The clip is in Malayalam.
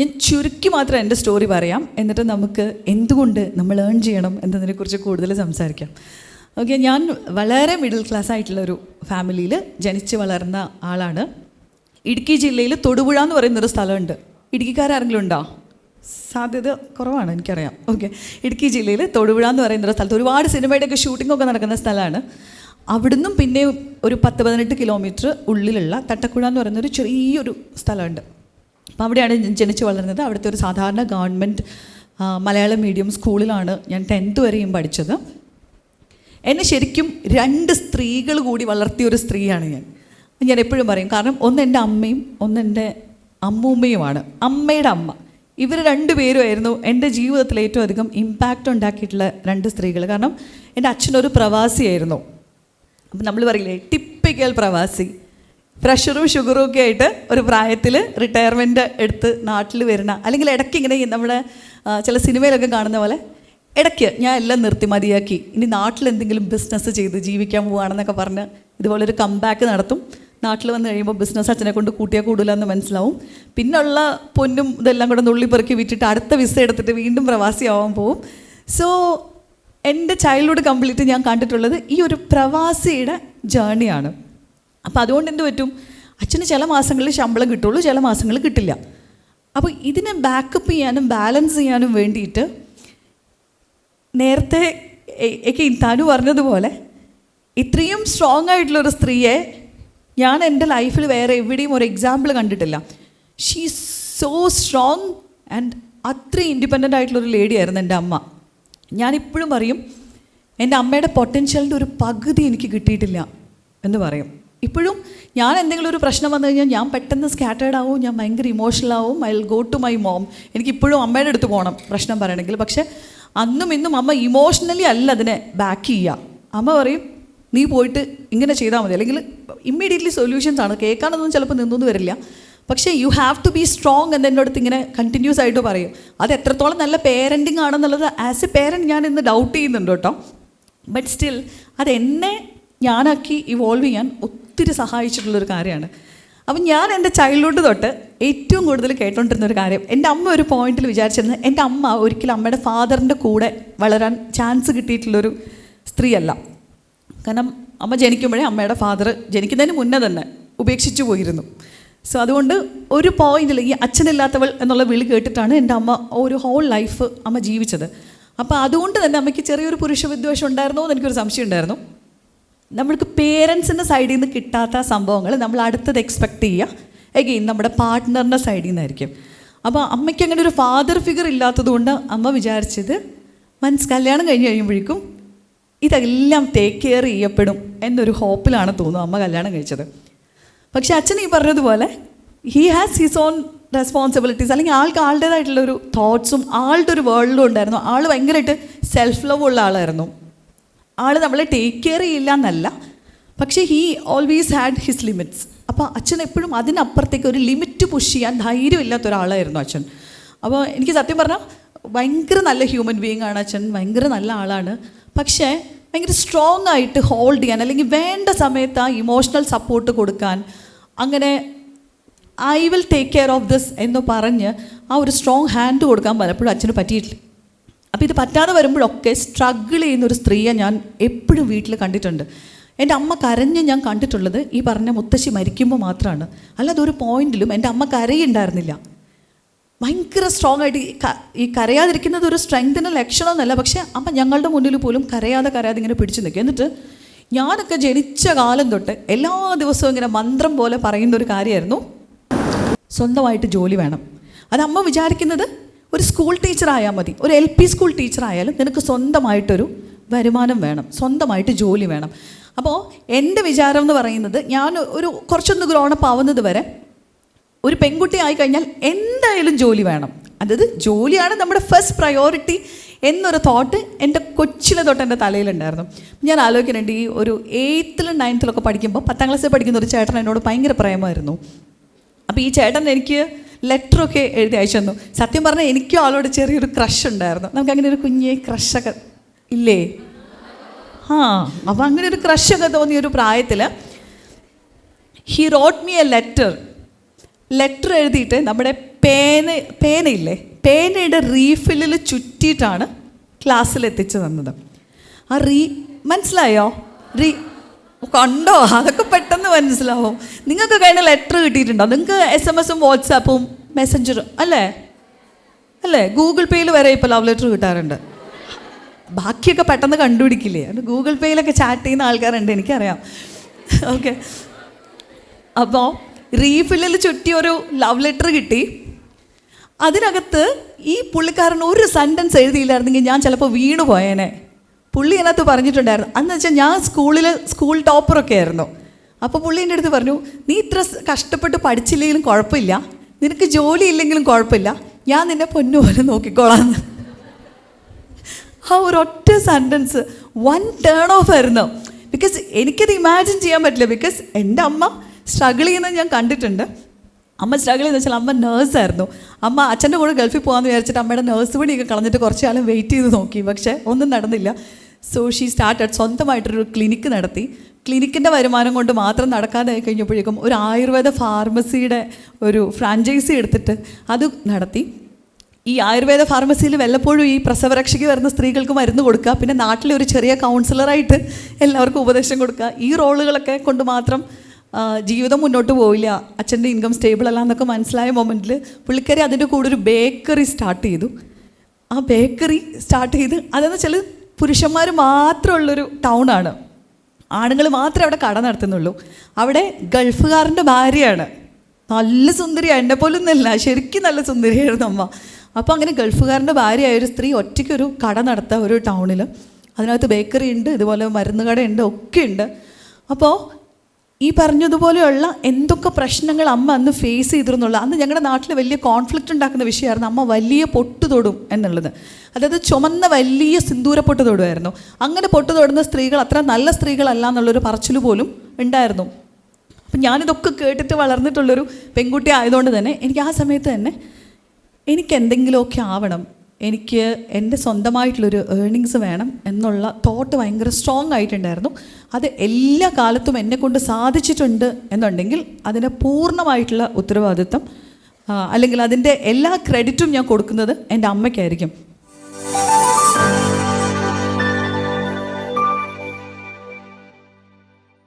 ഞാൻ ചുരുക്കി മാത്രം എന്റെ സ്റ്റോറി പറയാം. എന്നിട്ട് നമുക്ക് എന്തുകൊണ്ട് നമ്മൾ ഏൺ ചെയ്യണം എന്നതിനെക്കുറിച്ച് കൂടുതൽ സംസാരിക്കാം. ഓക്കെ ഞാൻ വളരെ മിഡിൽ ക്ലാസ് ആയിട്ടുള്ള ഒരു ഫാമിലിയിൽ ജനിച്ച് വളർന്ന ആളാണ്. ഇടുക്കി ജില്ലയിൽ തൊടുപുഴ എന്ന് പറയുന്നൊരു സ്ഥലമുണ്ട്. ഇടുക്കിക്കാരെങ്കിലും ഉണ്ടോ? സാധ്യത കുറവാണ് എനിക്കറിയാം. ഓക്കെ ഇടുക്കി ജില്ലയിൽ തൊടുപുഴ എന്ന് പറയുന്നൊരു സ്ഥലത്ത് ഒരുപാട് സിനിമയുടെയൊക്കെ ഷൂട്ടിംഗ് ഒക്കെ നടക്കുന്ന സ്ഥലമാണ്. അവിടുന്നും പിന്നെ ഒരു പത്ത് പതിനെട്ട് കിലോമീറ്റർ ഉള്ളിലുള്ള തട്ടക്കുഴ എന്ന് പറയുന്നൊരു ചെറിയൊരു സ്ഥലമുണ്ട്. അപ്പോൾ അവിടെയാണ് ജനിച്ചു വളർന്നത്. അവിടുത്തെ ഒരു സാധാരണ ഗവൺമെന്റ് മലയാളം മീഡിയം സ്കൂളിലാണ് ഞാൻ ടെൻത്ത് വരെയും പഠിച്ചത്. എന്നെ ശരിക്കും രണ്ട് സ്ത്രീകൾ കൂടി വളർത്തിയ ഒരു സ്ത്രീയാണ് ഞാൻ. ഞാൻ എപ്പോഴും പറയും കാരണം ഒന്ന് എന്റെ അമ്മയും ഒന്ന് എന്റെ അമ്മൂമ്മയുമാണ്. അമ്മയുടെ അമ്മ. ഇവർ രണ്ടുപേരുമായിരുന്നു എന്റെ ജീവിതത്തിൽ ഏറ്റവും അധികം ഇമ്പാക്റ്റ് ഉണ്ടാക്കിയിട്ടുള്ള രണ്ട് സ്ത്രീകൾ. കാരണം എന്റെ അച്ഛനൊരു പ്രവാസിയായിരുന്നു. അപ്പം നമ്മൾ പറയില്ലേ ടിപ്പിക്കൽ പ്രവാസി. പ്രഷറും ഷുഗറും ഒക്കെ ആയിട്ട് ഒരു പ്രായത്തിൽ റിട്ടയർമെന്റ് എടുത്ത് നാട്ടിൽ വരുന്ന അല്ലെങ്കിൽ ഇടയ്ക്ക് ഇങ്ങനെ നമ്മുടെ ചില സിനിമയിലൊക്കെ കാണുന്ന പോലെ ഇടയ്ക്ക് ഞാൻ എല്ലാം നിർത്തി മതിയാക്കി. ഇനി നാട്ടിൽ എന്തെങ്കിലും ബിസിനസ് ചെയ്ത് ജീവിക്കാൻ പോവുകയാണെന്നൊക്കെ പറഞ്ഞ് ഇതുപോലൊരു കംബാക്ക് നടത്തും. നാട്ടിൽ വന്ന് കഴിയുമ്പോൾ ബിസിനസ് അച്ഛനെ കൊണ്ട് കൂട്ടിയാൽ കൂടില്ലെന്ന് മനസ്സിലാവും. പിന്നുള്ള പൊന്നും ഇതെല്ലാം കൂടെ നുള്ളിപ്പെറുക്കി വിറ്റിട്ട് അടുത്ത വിസ എടുത്തിട്ട് വീണ്ടും പ്രവാസിയാവാൻ പോവും. സോ എന്റെ ചൈൽഡ്ഹുഡ് കംപ്ലീറ്റ് ഞാൻ കണ്ടിട്ടുള്ളത് ഈ ഒരു പ്രവാസിയുടെ ജേണിയാണ് അപ്പോൾ അതുകൊണ്ട് എന്ത് പറ്റും? അച്ഛന് ചില മാസങ്ങളിൽ ശമ്പളം കിട്ടുള്ളൂ ചില മാസങ്ങൾ കിട്ടില്ല. അപ്പോൾ ഇതിനെ ബാക്കപ്പ് ചെയ്യാനും ബാലൻസ് ചെയ്യാനും വേണ്ടിയിട്ട് നേരത്തെ ഒക്കെ താനു പറഞ്ഞതുപോലെ ഇത്രയും സ്ട്രോങ് ആയിട്ടുള്ളൊരു സ്ത്രീയെ ഞാൻ എന്റെ ലൈഫിൽ വേറെ എവിടെയും ഒരു എക്സാമ്പിൾ കണ്ടിട്ടില്ല. ഷീ സോ സ്ട്രോങ് ആൻഡ് അത്രയും ഇൻഡിപെൻഡന്റ് ആയിട്ടുള്ളൊരു ലേഡിയായിരുന്നു എന്റെ അമ്മ. ഞാനിപ്പോഴും പറയും എന്റെ അമ്മയുടെ പൊട്ടൻഷ്യലിന്റെ ഒരു പകുതി എനിക്ക് കിട്ടിയിട്ടില്ല എന്ന് പറയും. ഇപ്പോഴും ഞാൻ എന്തെങ്കിലും ഒരു പ്രശ്നം വന്നു കഴിഞ്ഞാൽ ഞാൻ പെട്ടെന്ന് സ്കാറ്റേഡ് ആവും ഞാൻ ഭയങ്കര ഇമോഷണൽ ആവും. I go to my mom എനിക്ക് ഇപ്പോഴും അമ്മയുടെ അടുത്ത് പോകണം പ്രശ്നം പറയണമെങ്കിൽ. പക്ഷേ അന്നും ഇന്നും അമ്മ ഇമോഷണലി അല്ല അതിനെ ബാക്ക് ചെയ്യുക. അമ്മ പറയും നീ പോയിട്ട് ഇങ്ങനെ ചെയ്താൽ മതി. അല്ലെങ്കിൽ ഇമ്മീഡിയറ്റ്ലി സൊല്യൂഷൻസ് ആണ്. കേൾക്കാനൊന്നും ചിലപ്പോൾ നിന്നൊന്നും വരില്ല. പക്ഷേ you have to be strong എന്ന് എന്റെ അടുത്ത് ഇങ്ങനെ കണ്ടിന്യൂസ് ആയിട്ട് പറയും. അത് എത്രത്തോളം നല്ല പേരന്റിങ് ആണെന്നുള്ളത് ആസ് എ പേരന്റ് ഞാൻ ഇന്ന് ഡൗട്ട് ചെയ്യുന്നുണ്ട് കേട്ടോ. ബട്ട് സ്റ്റിൽ അത് എന്നെ ഞാനാക്കി ഇവോൾവ് ചെയ്യാൻ ഒത്തിരി സഹായിച്ചിട്ടുള്ളൊരു കാര്യമാണ്. അപ്പം ഞാൻ എന്റെ ചൈൽഡ്ഹുഡ് തൊട്ട് ഏറ്റവും കൂടുതൽ കേട്ടോണ്ടിരുന്ന ഒരു കാര്യം എന്റെ അമ്മ ഒരു പോയിന്റിൽ വിചാരിച്ചിരുന്നത് എന്റെ അമ്മ ഒരിക്കലും അമ്മയുടെ ഫാദറിന്റെ കൂടെ വളരാൻ ചാൻസ് കിട്ടിയിട്ടുള്ളൊരു സ്ത്രീയല്ല. കാരണം അമ്മ ജനിക്കുമ്പോഴേ അമ്മയുടെ ഫാദർ ജനിക്കുന്നതിന് മുന്നേ തന്നെ ഉപേക്ഷിച്ചു പോയിരുന്നു. സോ അതുകൊണ്ട് ഒരു പോയിന്റിൽ ഈ അച്ഛനില്ലാത്തവൾ എന്നുള്ള വിളി കേട്ടിട്ടാണ് എന്റെ അമ്മ ഒരു ഹോൾ ലൈഫ് അമ്മ ജീവിച്ചത്. അപ്പോൾ അതുകൊണ്ട് തന്നെ അമ്മയ്ക്ക് ചെറിയൊരു പുരുഷ വിദ്വേഷം ഉണ്ടായിരുന്നോ എന്ന് എനിക്കൊരു സംശയം ഉണ്ടായിരുന്നു നമ്മൾക്ക് പേരൻസിന്റെ സൈഡിൽ നിന്ന് കിട്ടാത്ത സംഭവങ്ങൾ നമ്മൾ അടുത്തത് എക്സ്പെക്റ്റ് ചെയ്യുക എഗെയിൻ നമ്മുടെ പാർട്ട്ണറിന്റെ സൈഡിൽ നിന്നായിരിക്കും അപ്പോൾ അമ്മയ്ക്ക് അങ്ങനെ ഒരു ഫാദർ ഫിഗർ ഇല്ലാത്തതുകൊണ്ട് അമ്മ വിചാരിച്ചത് മൻസ് കല്യാണം കഴിഞ്ഞ് കഴിയുമ്പോഴേക്കും ഇതെല്ലാം ടേക്ക് കെയർ ചെയ്യപ്പെടും എന്നൊരു ഹോപ്പിലാണ് തോന്നുന്നു അമ്മ കല്യാണം കഴിച്ചത്. പക്ഷേ അച്ഛൻ ഈ പറഞ്ഞതുപോലെ he has his own responsibilities അല്ലെങ്കിൽ ആൾക്ക് ആളുടേതായിട്ടുള്ളൊരു തോട്ട്സും ആളുടെ ഒരു വേൾഡും ഉണ്ടായിരുന്നു. ആൾ ഭയങ്കരമായിട്ട് സെൽഫ് ലവ് ഉള്ള ആളായിരുന്നു. ആൾ നമ്മളെ ടേക്ക് കെയർ ചെയ്യില്ല എന്നല്ല പക്ഷേ he always had his limits അപ്പോൾ അച്ഛൻ എപ്പോഴും അതിനപ്പുറത്തേക്ക് ഒരു ലിമിറ്റ് പുഷ് ചെയ്യാൻ ധൈര്യമില്ലാത്ത ഒരാളായിരുന്നു അച്ഛൻ. അപ്പോൾ എനിക്ക് സത്യം പറഞ്ഞാൽ ഭയങ്കര നല്ല ഹ്യൂമൻ ബീയിങ് ആണ് അച്ഛൻ ഭയങ്കര നല്ല ആളാണ്. പക്ഷേ ഭയങ്കര സ്ട്രോങ് ആയിട്ട് ഹോൾഡ് ചെയ്യാൻ അല്ലെങ്കിൽ വേണ്ട സമയത്ത് ആ ഇമോഷണൽ സപ്പോർട്ട് കൊടുക്കാൻ അങ്ങനെ I will take care of this എന്ന് പറഞ്ഞ് ആ ഒരു സ്ട്രോങ് ഹാൻഡ് കൊടുക്കാൻ പലപ്പോഴും അച്ഛന് പറ്റിയിട്ടില്ല. അപ്പോൾ ഇത് പറ്റാതെ വരുമ്പോഴൊക്കെ സ്ട്രഗിൾ ചെയ്യുന്ന ഒരു സ്ത്രീയെ ഞാൻ എപ്പോഴും വീട്ടിൽ കണ്ടിട്ടുണ്ട്. എന്റെ അമ്മ കരഞ്ഞ് ഞാൻ കണ്ടിട്ടുള്ളത് ഈ പറഞ്ഞ മുത്തശ്ശി മരിക്കുമ്പോൾ മാത്രമാണ് അല്ലാതെ ഒരു പോയിന്റിലും എന്റെ അമ്മ കരയുണ്ടായിരുന്നില്ല. ഭയങ്കര സ്ട്രോങ് ആയിട്ട് ഈ കരയാതിരിക്കുന്നത് ഒരു സ്ട്രെങ്തിന്റെ ലക്ഷണമൊന്നുമല്ല. പക്ഷേ അമ്മ ഞങ്ങളുടെ മുന്നിൽ പോലും കരയാതെ കരയാതെ ഇങ്ങനെ പിടിച്ചു നിൽക്കും. എന്നിട്ട് ഞാനൊക്കെ ജനിച്ച കാലം തൊട്ട് എല്ലാ ദിവസവും ഇങ്ങനെ മന്ത്രം പോലെ പറയുന്ന ഒരു കാര്യമായിരുന്നു. സ്വന്തമായിട്ട് ജോലി വേണം. അത് അമ്മ വിചാരിക്കുന്നത് ഒരു സ്കൂൾ ടീച്ചർ ആയാൽ മതി. ഒരു എൽ പി സ്കൂൾ ടീച്ചർ ആയാലും നിനക്ക് സ്വന്തമായിട്ടൊരു വരുമാനം വേണം. സ്വന്തമായിട്ട് ജോലി വേണം. അപ്പോൾ എന്റെ വിചാരം എന്ന് പറയുന്നത് ഞാൻ ഒരു കുറച്ചൊന്ന് ഗ്രോണപ്പ് ആവുന്നത് വരെ ഒരു പെൺകുട്ടി ആയിക്കഴിഞ്ഞാൽ എന്തായാലും ജോലി വേണം. അതായത് ജോലിയാണ് നമ്മുടെ ഫസ്റ്റ് പ്രയോറിറ്റി എന്നൊരു തോട്ട് എന്റെ കൊച്ചിലെ തൊട്ട് എന്റെ തലയിലുണ്ടായിരുന്നു. ഞാൻ ആലോചിക്കുന്നുണ്ട് ഈ ഒരു എയ്ത്തിലും നയൻത്തിലൊക്കെ പഠിക്കുമ്പോൾ പത്താം ക്ലാസ്സിൽ പഠിക്കുന്ന ഒരു ചേട്ടൻ എന്നോട് ഭയങ്കര പ്രേമമായിരുന്നു. അപ്പോൾ ഈ ചേട്ടൻ എനിക്ക് ലെറ്ററൊക്കെ എഴുതി അയച്ചു തന്നു. സത്യം പറഞ്ഞാൽ എനിക്കും ആളോട് ചെറിയൊരു ക്രഷ് ഉണ്ടായിരുന്നു. നമുക്ക് അങ്ങനെ ഒരു കുഞ്ഞേ ക്രഷൊക്കെ ഇല്ലേ? ആ അപ്പോൾ അങ്ങനെ ഒരു ക്രഷൊക്കെ തോന്നിയ ഒരു പ്രായത്തിൽ he wrote me a letter letter എഴുതിയിട്ട് നമ്മുടെ പേന പേനയില്ലേ? പേനയുടെ റീഫില്ലിൽ ചുറ്റിയിട്ടാണ് ക്ലാസ്സിൽ എത്തിച്ചു തന്നത്. ആ റീ മനസ്സിലായോ? റീ കണ്ടോ? അതൊക്കെ പെട്ടെന്ന് മനസ്സിലാവും. നിങ്ങൾക്ക് കഴിഞ്ഞ ലെറ്റർ കിട്ടിയിട്ടുണ്ടോ? നിങ്ങൾക്ക് എസ് എം എസും വാട്സാപ്പും മെസ്സഞ്ചറും അല്ലേ? അല്ലേ? ഗൂഗിൾ പേയിൽ വരെ ഇപ്പോൾ ലവ് ലെറ്റർ കിട്ടാറുണ്ട്. ബാക്കിയൊക്കെ പെട്ടെന്ന് കണ്ടുപിടിക്കില്ലേ? ഗൂഗിൾ പേയിലൊക്കെ ചാറ്റ് ചെയ്യുന്ന ആൾക്കാരുണ്ട് എനിക്കറിയാം. ഓക്കെ അപ്പോൾ റീഫില്ലിൽ ചുറ്റി ഒരു ലവ് ലെറ്റർ കിട്ടി. അതിനകത്ത് ഈ പുള്ളിക്കാരൻ ഒരു സെന്റൻസ് എഴുതിയില്ലായിരുന്നെങ്കിൽ ഞാൻ ചിലപ്പോൾ വീണു പോയേനെ പുള്ളി അതിനകത്ത് പറഞ്ഞിട്ടുണ്ടായിരുന്നു. അന്ന് വെച്ചാൽ ഞാൻ സ്കൂളിൽ സ്കൂൾ ടോപ്പറൊക്കെ ആയിരുന്നു. അപ്പോൾ പുള്ളി എന്റെ അടുത്ത് പറഞ്ഞു നീ ഇത്ര കഷ്ടപ്പെട്ട് പഠിച്ചില്ലെങ്കിലും കുഴപ്പമില്ല. നിനക്ക് ജോലി ഇല്ലെങ്കിലും കുഴപ്പമില്ല. ഞാൻ നിന്നെ പൊന്നുപോലെ നോക്കിക്കോളാം ആ ഒരു ഒറ്റ സെന്റൻസ് വൺ ടേൺ ഓഫ് ആയിരുന്നു. ബിക്കോസ് എനിക്കത് ഇമാജിൻ ചെയ്യാൻ പറ്റില്ല. ബിക്കോസ് എന്റെ അമ്മ സ്ട്രഗിൾ ചെയ്യുന്നത് ഞാൻ കണ്ടിട്ടുണ്ട്. അമ്മ സ്ട്രഗിൾ ചെയ്യുന്ന വെച്ചാൽ അമ്മ നേഴ്സായിരുന്നു അമ്മ അച്ഛന്റെ കൂടെ ഗൾഫിൽ പോകാമെന്ന് വിചാരിച്ചിട്ട് അമ്മയുടെ നേഴ്സ് പണിയൊക്കെ കളഞ്ഞിട്ട് കുറച്ച് കാലം വെയിറ്റ് ചെയ്ത് നോക്കി. പക്ഷേ ഒന്നും നടന്നില്ല. സോ ഷീ സ്റ്റാർട്ടഡ് സ്വന്തമായിട്ടൊരു ക്ലിനിക്ക് നടത്തി. ക്ലിനിക്കിന്റെ വരുമാനം കൊണ്ട് മാത്രം നടക്കാതായി കഴിഞ്ഞപ്പോഴേക്കും ഒരു ആയുർവേദ ഫാർമസിയുടെ ഒരു ഫ്രാഞ്ചൈസി എടുത്തിട്ട് അത് നടത്തി. ഈ ആയുർവേദ ഫാർമസിയിൽ വല്ലപ്പോഴും ഈ പ്രസവരക്ഷയ്ക്ക് വരുന്ന സ്ത്രീകൾക്ക് മരുന്ന് കൊടുക്കുക പിന്നെ നാട്ടിലെ ഒരു ചെറിയ കൗൺസിലറായിട്ട് എല്ലാവർക്കും ഉപദേശം കൊടുക്കുക. ഈ റോളുകളൊക്കെ കൊണ്ട് മാത്രം ജീവിതം മുന്നോട്ട് പോയില്ല അച്ഛന്റെ ഇൻകം സ്റ്റേബിൾ അല്ല എന്നൊക്കെ മനസ്സിലായ മൊമെന്റിൽ പുള്ളിക്കാരി അതിന്റെ കൂടെ ഒരു ബേക്കറി സ്റ്റാർട്ട് ചെയ്തു. ആ ബേക്കറി സ്റ്റാർട്ട് ചെയ്ത് അതെന്ന് വെച്ചാൽ പുരുഷന്മാർ മാത്രമുള്ളൊരു ടൗണാണ്. ആണുങ്ങൾ മാത്രമേ അവിടെ കട നടത്തുന്നുള്ളൂ. അവിടെ ഗൾഫുകാരന്റെ ഭാര്യയാണ്. നല്ല സുന്ദരിയാണ് എന്നെ പോലും ഒന്നല്ല ശരിക്കും നല്ല സുന്ദരിയായിരുന്നു അമ്മ. അപ്പോൾ അങ്ങനെ ഗൾഫുകാരന്റെ ഭാര്യയായ ഒരു സ്ത്രീ ഒറ്റയ്ക്കൊരു കട നടത്തുക ഒരു ടൗണിൽ അതിനകത്ത് ബേക്കറി ഉണ്ട് ഇതുപോലെ മരുന്ന് കടയുണ്ട് ഒക്കെ ഉണ്ട്. അപ്പോൾ ഈ പറഞ്ഞതുപോലെയുള്ള എന്തൊക്കെ പ്രശ്നങ്ങൾ അമ്മ അന്ന് ഫേസ് ചെയ്തിരുന്നുള്ള. അന്ന് ഞങ്ങളുടെ നാട്ടിൽ വലിയ കോൺഫ്ലിക്റ്റ് ഉണ്ടാക്കുന്ന വിഷയമായിരുന്നു. അമ്മ വലിയ പൊട്ട് തൊടും എന്നുള്ളത്. അതായത് ചുമന്ന വലിയ സിന്ദൂര പൊട്ട് തൊടുമായിരുന്നു അങ്ങനെ പൊട്ട് തൊടുന്ന സ്ത്രീകൾ അത്ര നല്ല സ്ത്രീകളല്ല എന്നുള്ളൊരു പറച്ചിൽ പോലും ഉണ്ടായിരുന്നു. അപ്പം ഞാനിതൊക്കെ കേട്ടിട്ട് വളർന്നിട്ടുള്ളൊരു പെൺകുട്ടി ആയതുകൊണ്ട് തന്നെ എനിക്ക് ആ സമയത്ത് തന്നെ എനിക്ക് എന്തെങ്കിലുമൊക്കെ ആവണം. എനിക്ക് എന്റെ സ്വന്തമായിട്ടുള്ളൊരു ഏർണിങ്സ് വേണം എന്നുള്ള തോട്ട് ഭയങ്കര സ്ട്രോങ് ആയിട്ടുണ്ടായിരുന്നു. അത് എല്ലാ കാലത്തും എന്നെ കൊണ്ട് സാധിച്ചിട്ടുണ്ട് എന്നുണ്ടെങ്കിൽ അതിന് പൂർണമായിട്ടുള്ള ഉത്തരവാദിത്വം അല്ലെങ്കിൽ അതിന്റെ എല്ലാ ക്രെഡിറ്റും ഞാൻ കൊടുക്കുന്നത് എന്റെ അമ്മയ്ക്കായിരിക്കും.